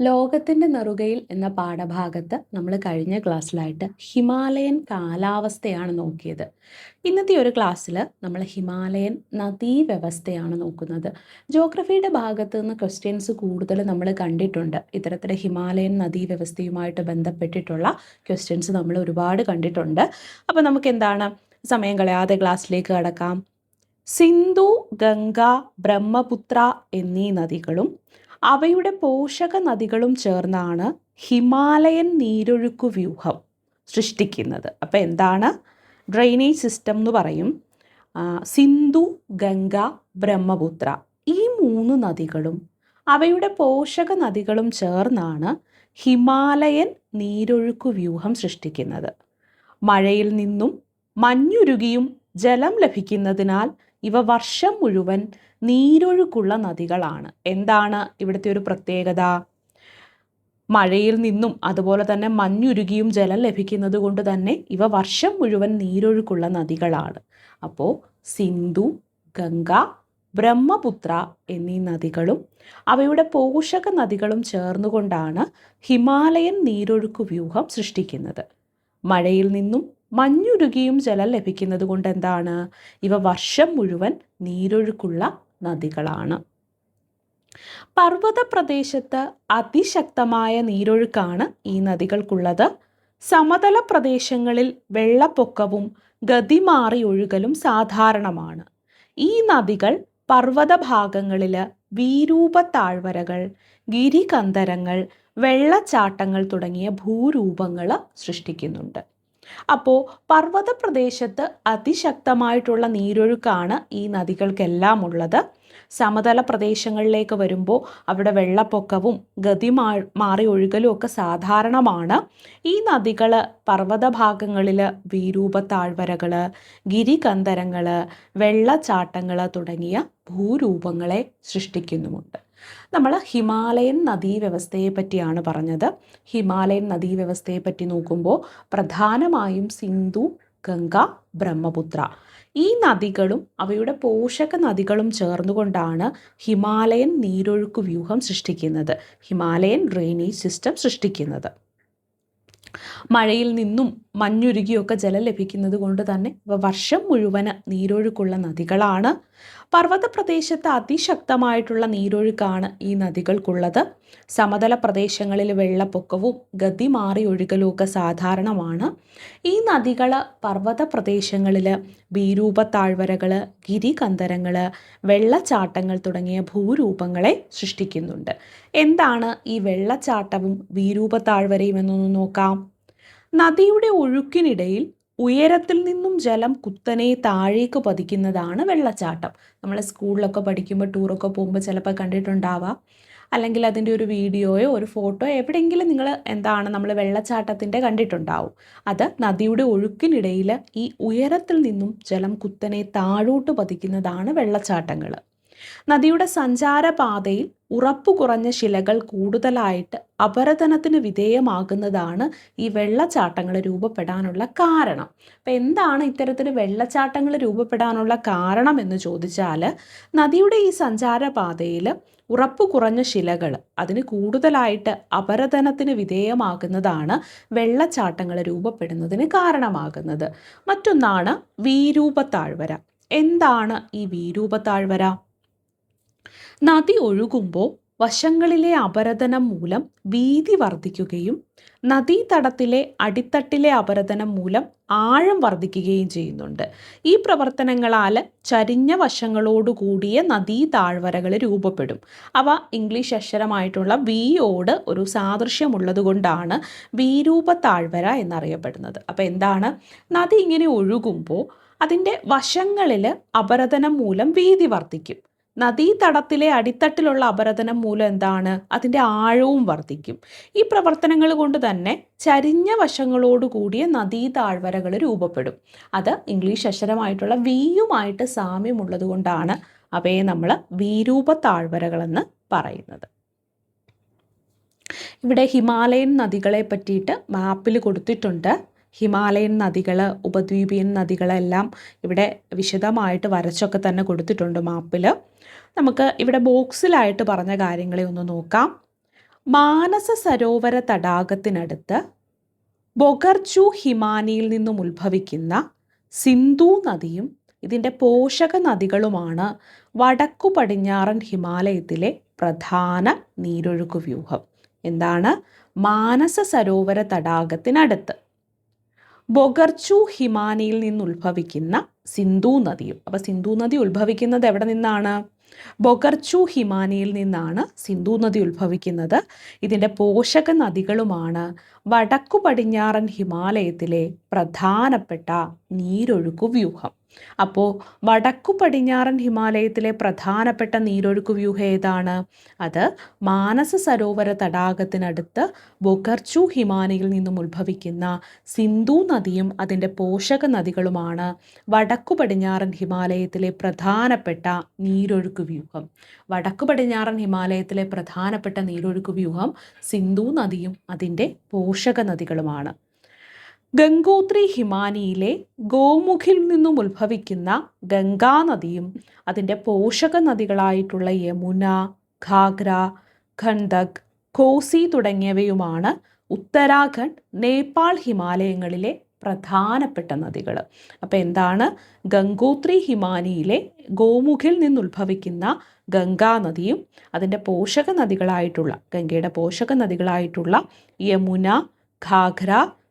ലോകത്തിന്റെ നെറുകയിൽ എന്ന പാഠഭാഗത്ത് നമ്മൾ കഴിഞ്ഞ ക്ലാസ്സിലായിട്ട് ഹിമാലയൻ കാലാവസ്ഥയാണ് നോക്കിയത്. ഇന്നത്തെ ഒരു ക്ലാസ്സിൽ നമ്മൾ ഹിമാലയൻ നദീ വ്യവസ്ഥയാണ് നോക്കുന്നത്. ജോഗ്രഫിയുടെ ഭാഗത്ത് നിന്ന് ക്വസ്റ്റ്യൻസ് കൂടുതൽ നമ്മൾ കണ്ടിട്ടുണ്ട്. ഇത്തരത്തിൽ ഹിമാലയൻ നദീ വ്യവസ്ഥയുമായിട്ട് ബന്ധപ്പെട്ടിട്ടുള്ള ക്വസ്റ്റ്യൻസ് നമ്മൾ ഒരുപാട് കണ്ടിട്ടുണ്ട്. അപ്പോൾ നമുക്ക് എന്താണ് സമയം കളയാതെ ക്ലാസ്സിലേക്ക് കടക്കാം. സിന്ധു ഗംഗ ബ്രഹ്മപുത്ര എന്നീ നദികളും അവയുടെ പോഷക നദികളും ചേർന്നാണ് ഹിമാലയൻ നീരൊഴുക്കു വ്യൂഹം സൃഷ്ടിക്കുന്നത്. അപ്പോൾ എന്താണ്? ഡ്രെയിനേജ് സിസ്റ്റം എന്ന് പറയും. സിന്ധു ഗംഗ ബ്രഹ്മപുത്ര ഈ മൂന്ന് നദികളും അവയുടെ പോഷക നദികളും ചേർന്നാണ് ഹിമാലയൻ നീരൊഴുക്കു വ്യൂഹം സൃഷ്ടിക്കുന്നത്. മഴയിൽ നിന്നും മഞ്ഞുരുകിയും ജലം ലഭിക്കുന്നതിനാൽ ഇവ വർഷം മുഴുവൻ നീരൊഴുക്കുള്ള നദികളാണ്. എന്താണ് ഇവിടുത്തെ ഒരു പ്രത്യേകത? മഴയിൽ നിന്നും അതുപോലെ തന്നെ മഞ്ഞുരുകിയും ജലം ലഭിക്കുന്നത് കൊണ്ട് തന്നെ ഇവ വർഷം മുഴുവൻ നീരൊഴുക്കുള്ള നദികളാണ്. അപ്പോൾ സിന്ധു ഗംഗ ബ്രഹ്മപുത്ര എന്നീ നദികളും അവയുടെ പോഷക നദികളും ചേർന്നുകൊണ്ടാണ് ഹിമാലയൻ നീരൊഴുക്ക് വ്യൂഹം സൃഷ്ടിക്കുന്നത്. മഴയിൽ നിന്നും മഞ്ഞുരുകിയും ജലം ലഭിക്കുന്നത് കൊണ്ട് എന്താണ് ഇവ വർഷം മുഴുവൻ നീരൊഴുക്കുള്ള നദികളാണ്. പർവത പ്രദേശത്ത് അതിശക്തമായ നീരൊഴുക്കാണ് ഈ നദികൾക്കുള്ളത്. സമതല പ്രദേശങ്ങളിൽ വെള്ളപ്പൊക്കവും ഗതിമാറി ഒഴുകലും സാധാരണമാണ്. ഈ നദികൾ പർവത ഭാഗങ്ങളിൽ വീരൂപ താഴ്വരകൾ ഗിരികന്ധരങ്ങൾ വെള്ളച്ചാട്ടങ്ങൾ തുടങ്ങിയ ഭൂരൂപങ്ങൾ സൃഷ്ടിക്കുന്നുണ്ട്. അപ്പോൾ പർവത പ്രദേശത്ത് അതിശക്തമായിട്ടുള്ള നീരൊഴുക്കാണ് ഈ നദികൾക്കെല്ലാം ഉള്ളത്. സമതല പ്രദേശങ്ങളിലേക്ക് വരുമ്പോൾ അവിടെ വെള്ളപ്പൊക്കവും ഗതി മാറി ഒഴുകലും ഒക്കെ സാധാരണമാണ്. ഈ നദികൾ പർവത ഭാഗങ്ങളിൽ വീരൂപ താഴ്വരകൾ ഗിരികന്ധരങ്ങൾ വെള്ളച്ചാട്ടങ്ങൾ തുടങ്ങിയ ഭൂരൂപങ്ങളെ സൃഷ്ടിക്കുന്നുമുണ്ട്. നമ്മൾ ഹിമാലയൻ നദീവ്യവസ്ഥയെ പറ്റിയാണ് പറഞ്ഞത്. ഹിമാലയൻ നദീവ്യവസ്ഥയെ പറ്റി നോക്കുമ്പോൾ പ്രധാനമായും സിന്ധു ഗംഗ ബ്രഹ്മപുത്ര. ഈ നദികളും അവയുടെ പോഷക നദികളും ചേർന്നുകൊണ്ടാണ് ഹിമാലയൻ നീരൊഴുക്ക് വ്യൂഹം സൃഷ്ടിക്കുന്നത്. ഹിമാലയൻ ഡ്രെയിനേജ് സിസ്റ്റം സൃഷ്ടിക്കുന്നത്. മഴയിൽ നിന്നും മഞ്ഞുരുകിയൊക്കെ ജലം ലഭിക്കുന്നത് കൊണ്ട് തന്നെ വർഷം മുഴുവൻ നീരൊഴുക്കുള്ള നദികളാണ് പർവത പ്രദേശത്ത് അതിശക്തമായിട്ടുള്ള നീരൊഴുക്കാണ് ഈ നദികൾക്കുള്ളത്. സമതല പ്രദേശങ്ങളിൽ വെള്ളപ്പൊക്കവും ഗതി മാറി ഒഴുകലും ഒക്കെ സാധാരണമാണ്. ഈ നദികൾ പർവത പ്രദേശങ്ങളിൽ ഭീരൂപ താഴ്വരകൾ ഗിരികന്ധരങ്ങൾ വെള്ളച്ചാട്ടങ്ങൾ തുടങ്ങിയ ഭൂരൂപങ്ങളെ സൃഷ്ടിക്കുന്നുണ്ട്. എന്താണ് ഈ വെള്ളച്ചാട്ടവും ഭീരൂപ താഴ്വരയും എന്നൊന്ന് നോക്കാം. നദിയുടെ ഒഴുക്കിനിടയിൽ ഉയരത്തിൽ നിന്നും ജലം കുത്തനെ താഴേക്ക് പതിക്കുന്നതാണ് വെള്ളച്ചാട്ടം. നമ്മൾ സ്കൂളിലൊക്കെ പഠിക്കുമ്പോൾ ടൂറൊക്കെ പോകുമ്പോൾ ചിലപ്പോൾ കണ്ടിട്ടുണ്ടാവാം. അല്ലെങ്കിൽ അതിന്റെ ഒരു വീഡിയോയോ ഒരു ഫോട്ടോ എവിടെയെങ്കിലും നിങ്ങൾ എന്താണ് നമ്മൾ വെള്ളച്ചാട്ടത്തിന്റെ കണ്ടിട്ടുണ്ടാവും. അത് നദിയുടെ ഒഴുക്കിനിടയിൽ ഈ ഉയരത്തിൽ നിന്നും ജലം കുത്തനെ താഴോട്ട് പതിക്കുന്നതാണ് വെള്ളച്ചാട്ടങ്ങൾ നദിയുടെ സഞ്ചാരപാതയിൽ ഉറപ്പു കുറഞ്ഞ ശിലകൾ കൂടുതലായിട്ട് അപരതനത്തിന് വിധേയമാകുന്നതാണ് ഈ വെള്ളച്ചാട്ടങ്ങൾ രൂപപ്പെടാനുള്ള കാരണം. അപ്പം എന്താണ് ഇത്തരത്തിൽ വെള്ളച്ചാട്ടങ്ങൾ രൂപപ്പെടാനുള്ള കാരണം എന്ന് ചോദിച്ചാൽ നദിയുടെ ഈ സഞ്ചാരപാതയിൽ ഉറപ്പ് കുറഞ്ഞ ശിലകൾ അതിന് കൂടുതലായിട്ട് അപരതനത്തിന് വിധേയമാകുന്നതാണ് വെള്ളച്ചാട്ടങ്ങൾ രൂപപ്പെടുന്നതിന് കാരണമാകുന്നത്. മറ്റൊന്നാണ് വീരൂപ താഴ്വര എന്താണ് ഈ വീരൂപ താഴ്വര നദി ഒഴുകുമ്പോൾ വശങ്ങളിലെ അപരദനം മൂലം വീതി വർദ്ധിക്കുകയും നദീതടത്തിലെ അടിത്തട്ടിലെ അപരദനം മൂലം ആഴം വർദ്ധിക്കുകയും ചെയ്യുന്നുണ്ട്. ഈ പ്രവർത്തനങ്ങളാൽ ചരിഞ്ഞ വശങ്ങളോടുകൂടിയ നദീ താഴ്വരകൾ രൂപപ്പെടും. അവ ഇംഗ്ലീഷ് അക്ഷരമായിട്ടുള്ള വിയോട് ഒരു സാദൃശ്യമുള്ളതുകൊണ്ടാണ് വീരൂപ താഴ്വര എന്നറിയപ്പെടുന്നത്. അപ്പോൾ എന്താണ്? നദി ഇങ്ങനെ ഒഴുകുമ്പോൾ അതിന്റെ വശങ്ങളിൽ അപരദനം മൂലം വീതി വർദ്ധിക്കും. നദീതടത്തിലെ അടിത്തട്ടിലുള്ള അപരതനം മൂലം എന്താണ്? അതിന്റെ ആഴവും വർദ്ധിക്കും. ഈ പ്രവർത്തനങ്ങൾ കൊണ്ട് തന്നെ ചരിഞ്ഞ വശങ്ങളോട് കൂടിയ നദീ താഴ്വരകൾ രൂപപ്പെടും. അത് ഇംഗ്ലീഷ് അക്ഷരമായിട്ടുള്ള വിയുമായിട്ട് സാമ്യമുള്ളത് കൊണ്ടാണ് അവയെ നമ്മൾ വീരൂപ താഴ്വരകളെന്ന് പറയുന്നത്. ഇവിടെ ഹിമാലയൻ നദികളെ പറ്റിയിട്ട് മാപ്പിൽ കൊടുത്തിട്ടുണ്ട്. ഹിമാലയൻ നദികൾ ഉപദ്വീപിയൻ നദികളെല്ലാം ഇവിടെ വിശദമായിട്ട് വരച്ചൊക്കെ തന്നെ കൊടുത്തിട്ടുണ്ട് മാപ്പിൽ നമുക്ക് ഇവിടെ ബോക്സിലായിട്ട് പറഞ്ഞ കാര്യങ്ങളെ ഒന്ന് നോക്കാം. മാനസ സരോവര തടാകത്തിനടുത്ത് ബൊഗർജു ഹിമാനിയിൽ നിന്നും ഉത്ഭവിക്കുന്ന സിന്ധു നദിയും ഇതിന്റെ പോഷക നദികളുമാണ് വടക്കു പടിഞ്ഞാറൻ ഹിമാലയത്തിലെ പ്രധാന നീരൊഴുക്ക് വ്യൂഹം. എന്താണ്? മാനസ സരോവര തടാകത്തിനടുത്ത്. ബൊഗർച്ചു ഹിമാനിയിൽ നിന്ന് ഉത്ഭവിക്കുന്ന സിന്ധു നദിയും. അപ്പോൾ സിന്ധു നദി ഉത്ഭവിക്കുന്നത് എവിടെ നിന്നാണ്? ബൊഗർച്ചു ഹിമാനിയിൽ നിന്നാണ് സിന്ധു നദി ഉത്ഭവിക്കുന്നത്. ഇതിന്റെ പോഷക നദികളുമാണ് വടക്കു പടിഞ്ഞാറൻ ഹിമാലയത്തിലെ പ്രധാനപ്പെട്ട നീരൊഴുക്കു വ്യൂഹം. അപ്പോൾ വടക്കു പടിഞ്ഞാറൻ ഹിമാലയത്തിലെ പ്രധാനപ്പെട്ട നീരൊഴുക്ക് വ്യൂഹം ഏതാണ്? അത് മാനസ സരോവര തടാകത്തിനടുത്ത് ബൊഗർച്ചു ഹിമാനിയിൽ നിന്നും ഉത്ഭവിക്കുന്ന സിന്ധു നദിയും അതിന്റെ പോഷക നദികളുമാണ് വടക്കു പടിഞ്ഞാറൻ ഹിമാലയത്തിലെ പ്രധാനപ്പെട്ട നീരൊഴുക്ക് വ്യൂഹം. വടക്കു പടിഞ്ഞാറൻ ഹിമാലയത്തിലെ പ്രധാനപ്പെട്ട നീരൊഴുക്ക് വ്യൂഹം സിന്ധു നദിയും അതിന്റെ പോഷക നദികളുമാണ്. ഗംഗോത്രി ഹിമാനിയിലെ ഗോമുഖിൽ നിന്നും ഉത്ഭവിക്കുന്ന ഗംഗാനദിയും അതിന്റെ പോഷക നദികളായിട്ടുള്ള യമുന ഘാഗ്ര ഖണ്ഡക് കോസി തുടങ്ങിയവയുമാണ് ഉത്തരാഖണ്ഡ് നേപ്പാൾ ഹിമാലയങ്ങളിലെ പ്രധാനപ്പെട്ട നദികൾ അപ്പോൾ എന്താണ്? ഗംഗോത്രി ഹിമാനിയിലെ ഗോമുഖിൽ നിന്നുത്ഭവിക്കുന്ന ഗംഗാനദിയും അതിന്റെ പോഷക നദികളായിട്ടുള്ള ഗംഗയുടെ പോഷക നദികളായിട്ടുള്ള യമുന ഘാഗ്ര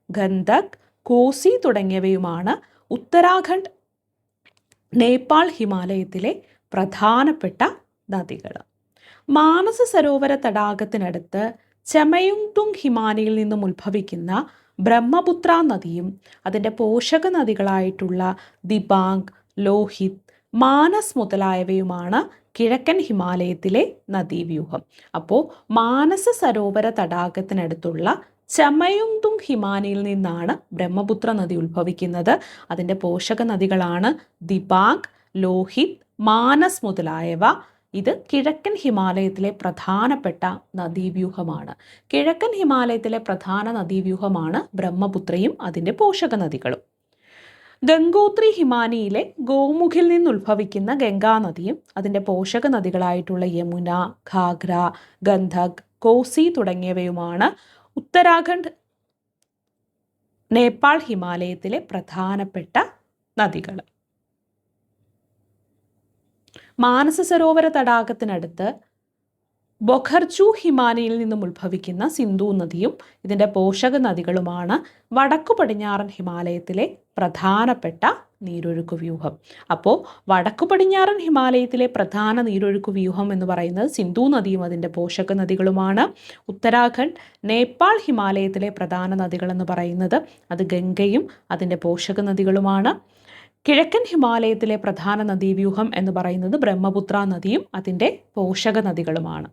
ഗന്ധക് കോസി തുടങ്ങിയവയുമാണ് ഉത്തരാഖണ്ഡ് നേപ്പാൾ ഹിമാലയത്തിലെ പ്രധാനപ്പെട്ട നദികൾ മാനസ സരോവര തടാകത്തിനടുത്ത് ചമയുങ്തുങ് ഹിമാലയിൽ നിന്നും ഉത്ഭവിക്കുന്ന ബ്രഹ്മപുത്ര നദിയും അതിന്റെ പോഷക നദികളായിട്ടുള്ള ദിബാങ് ലോഹിത് മാനസ് മുതലായവയുമാണ് കിഴക്കൻ ഹിമാലയത്തിലെ നദീവ്യൂഹം. അപ്പോൾ മാനസ സരോവര തടാകത്തിനടുത്തുള്ള ചമയുങ്തുങ് ഹിമാനിയിൽ നിന്നാണ് ബ്രഹ്മപുത്ര നദി ഉത്ഭവിക്കുന്നത്. അതിന്റെ പോഷക നദികളാണ് ദിബാങ് ലോഹിത് മാനസ് മുതലായവ. ഇത് കിഴക്കൻ ഹിമാലയത്തിലെ പ്രധാനപ്പെട്ട നദീവ്യൂഹമാണ്. കിഴക്കൻ ഹിമാലയത്തിലെ പ്രധാന നദീവ്യൂഹമാണ് ബ്രഹ്മപുത്രയും അതിന്റെ പോഷക നദികളും. ഗംഗോത്രി ഹിമാനിയിലെ ഗോമുഖിൽ നിന്ന് ഉത്ഭവിക്കുന്ന ഗംഗാനദിയും അതിന്റെ പോഷക നദികളായിട്ടുള്ള യമുന ഘാഗ്ര ഗന്ധക് കോസി തുടങ്ങിയവയുമാണ്. ഉത്തരാഖണ്ഡ് നേപ്പാൾ ഹിമാലയത്തിലെ പ്രധാനപ്പെട്ട നദികൾ. മാനസ സരോവര തടാകത്തിനടുത്ത് ബൊഖർജു ഹിമാലയിൽ നിന്നും ഉത്ഭവിക്കുന്ന സിന്ധു നദിയും ഇതിന്റെ പോഷക നദികളുമാണ് വടക്കു പടിഞ്ഞാറൻ ഹിമാലയത്തിലെ പ്രധാനപ്പെട്ട നീരൊഴുക്ക് വ്യൂഹം. അപ്പോൾ വടക്കു പടിഞ്ഞാറൻ ഹിമാലയത്തിലെ പ്രധാന നീരൊഴുക്ക് വ്യൂഹം എന്ന് പറയുന്നത് സിന്ധു നദിയും അതിന്റെ പോഷക നദികളുമാണ്. ഉത്തരാഖണ്ഡ് നേപ്പാൾ ഹിമാലയത്തിലെ പ്രധാന നദികളെന്ന് പറയുന്നത് അത് ഗംഗയും അതിന്റെ പോഷക നദികളുമാണ്. കിഴക്കൻ ഹിമാലയത്തിലെ പ്രധാന നദീവ്യൂഹം എന്ന് പറയുന്നത് ബ്രഹ്മപുത്ര നദിയും അതിന്റെ പോഷക നദികളുമാണ്.